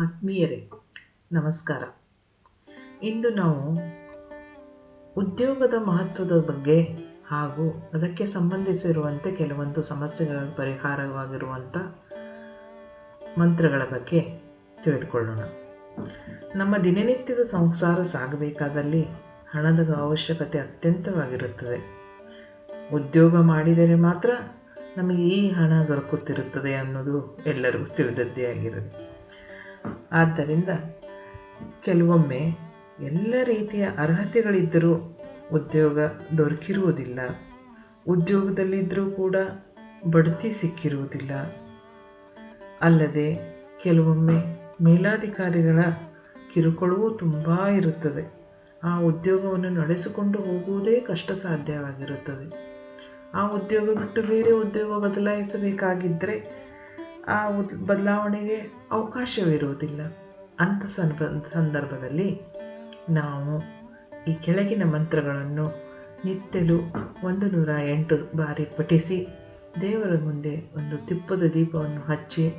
ಆತ್ಮೀಯರೇ, ನಮಸ್ಕಾರ. ಇಂದು ನಾವು ಉದ್ಯೋಗದ ಮಹತ್ವದ ಬಗ್ಗೆ ಹಾಗೂ ಅದಕ್ಕೆ ಸಂಬಂಧಿಸಿರುವಂತೆ ಕೆಲವೊಂದು ಸಮಸ್ಯೆಗಳ ಪರಿಹಾರವಾಗಿರುವಂಥ ಮಂತ್ರಗಳ ಬಗ್ಗೆ ತಿಳಿದುಕೊಳ್ಳೋಣ. ನಮ್ಮ ದಿನನಿತ್ಯದ ಸಂಸಾರ ಸಾಗಬೇಕಾದಲ್ಲಿ ಹಣದ ಅವಶ್ಯಕತೆ ಅತ್ಯಂತವಾಗಿರುತ್ತದೆ. ಉದ್ಯೋಗ ಮಾಡಿದರೆ ಮಾತ್ರ ನಮಗೆ ಈ ಹಣ ದೊರಕುತ್ತಿರುತ್ತದೆ ಅನ್ನೋದು ಎಲ್ಲರಿಗೂ ತಿಳಿದದ್ದೇ ಆಗಿರುತ್ತೆ ಆದ್ದರಿಂದ ಕೆಲವೊಮ್ಮೆ ಎಲ್ಲ ರೀತಿಯ ಅರ್ಹತೆಗಳಿದ್ದರೂ ಉದ್ಯೋಗ ದೊರಕಿರುವುದಿಲ್ಲ. ಉದ್ಯೋಗದಲ್ಲಿದ್ದರೂ ಕೂಡ ಬಡ್ತಿ ಸಿಕ್ಕಿರುವುದಿಲ್ಲ. ಅಲ್ಲದೆ ಕೆಲವೊಮ್ಮೆ ಮೇಲಾಧಿಕಾರಿಗಳ ಕಿರುಕುಳವೂ ತುಂಬ ಇರುತ್ತದೆ. ಆ ಉದ್ಯೋಗವನ್ನು ನಡೆಸಿಕೊಂಡು ಹೋಗುವುದೇ ಕಷ್ಟ ಸಾಧ್ಯವಾಗಿರುತ್ತದೆ ಆ ಉದ್ಯೋಗ ಬಿಟ್ಟು ಬೇರೆ ಉದ್ಯೋಗ ಬದಲಾಯಿಸಬೇಕಾಗಿದ್ದರೆ ಆ ಬದಲಾವಣೆಗೆ ಅವಕಾಶವಿರುವುದಿಲ್ಲ. ಅಂಥ ಸಂದ ಸಂದರ್ಭದಲ್ಲಿ ನಾವು ಈ ಕೆಳಗಿನ ಮಂತ್ರಗಳನ್ನು ನಿತ್ಯಲೂ ಒಂದು ನೂರ ಎಂಟು ಬಾರಿ ಪಠಿಸಿ, ದೇವರ ಮುಂದೆ ಒಂದು ತಿಪ್ಪದ ದೀಪವನ್ನು ಹಚ್ಚಿ,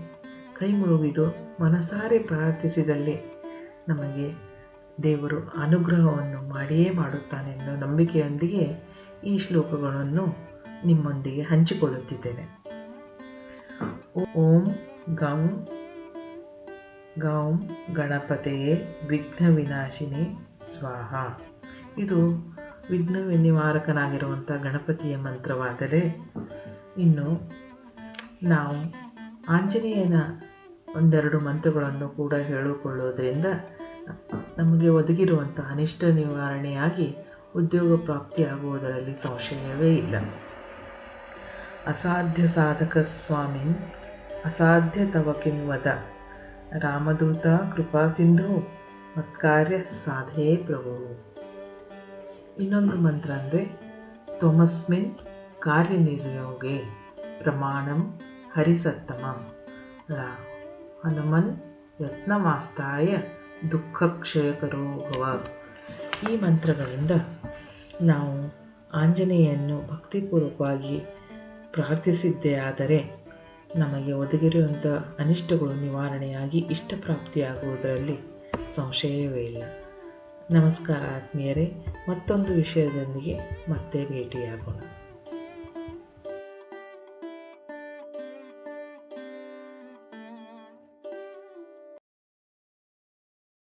ಕೈ ಮುಳುಗಿದು ಮನಸಾರೆ ಪ್ರಾರ್ಥಿಸಿದಲ್ಲಿ ನಮಗೆ ದೇವರು ಅನುಗ್ರಹವನ್ನು ಮಾಡಿಯೇ ಮಾಡುತ್ತಾನೆ ಎನ್ನುವ ನಂಬಿಕೆಯೊಂದಿಗೆ ಈ ಶ್ಲೋಕಗಳನ್ನು ನಿಮ್ಮೊಂದಿಗೆ ಹಂಚಿಕೊಳ್ಳುತ್ತಿದ್ದೇನೆ. ಓಂ ಗಂ ಗೌಂ ಗಣಪತೆಯೇ ವಿಘ್ನ ವಿನಾಶಿನಿ ಸ್ವಾಹ. ಇದು ವಿಘ್ನ ನಿವಾರಕನಾಗಿರುವಂಥ ಗಣಪತಿಯ ಮಂತ್ರವಾದರೆ ಇನ್ನು ನಾವು ಆಂಜನೇಯನ ಒಂದೆರಡು ಮಂತ್ರಗಳನ್ನು ಕೂಡ ಹೇಳಿಕೊಳ್ಳೋದ್ರಿಂದ ನಮಗೆ ಒದಗಿರುವಂಥ ಅನಿಷ್ಟ ನಿವಾರಣೆಯಾಗಿ ಉದ್ಯೋಗ ಪ್ರಾಪ್ತಿಯಾಗುವುದರಲ್ಲಿ ಸಂಶಯವೇ ಇಲ್ಲ. ಅಸಾಧ್ಯ ಸಾಧಕ ಸ್ವಾಮಿನ್, ಅಸಾಧ್ಯ ತವ ಕಿಂವದ ರಾಮದೂತ, ಕೃಪಾ ಸಿಂಧು, ಮತ್ಕಾರ್ಯ ಸಾಧೇ ಪ್ರಭು. ಇನ್ನೊಂದು ಮಂತ್ರ ಅಂದರೆ, ತೊಮಸ್ಮಿನ್ ಕಾರ್ಯನಿರ್ಯೋಗೆ ಪ್ರಮಾಣಂ ಹರಿಸತ್ತಮ. ಹನುಮನ್ ಯತ್ನಮಾಸ್ತಾಯ ದುಃಖಕ್ಷಯಕರೋ ಭವ ಈ ಮಂತ್ರಗಳಿಂದ ನಾವು ಆಂಜನೇಯನ್ನು ಭಕ್ತಿಪೂರ್ವಕವಾಗಿ ಪ್ರಾರ್ಥಿಸಿದ್ದೇ ಆದರೆ ನಮಗೆ ಒದಗಿರುವಂಥ ಅನಿಷ್ಟಗಳು ನಿವಾರಣೆಯಾಗಿ ಇಷ್ಟಪ್ರಾಪ್ತಿಯಾಗುವುದರಲ್ಲಿ ಸಂಶಯವೇ ಇಲ್ಲ. ನಮಸ್ಕಾರ ಆತ್ಮೀಯರೇ, ಮತ್ತೊಂದು ವಿಷಯದೊಂದಿಗೆ ಮತ್ತೆ ಭೇಟಿಯಾಗೋಣ.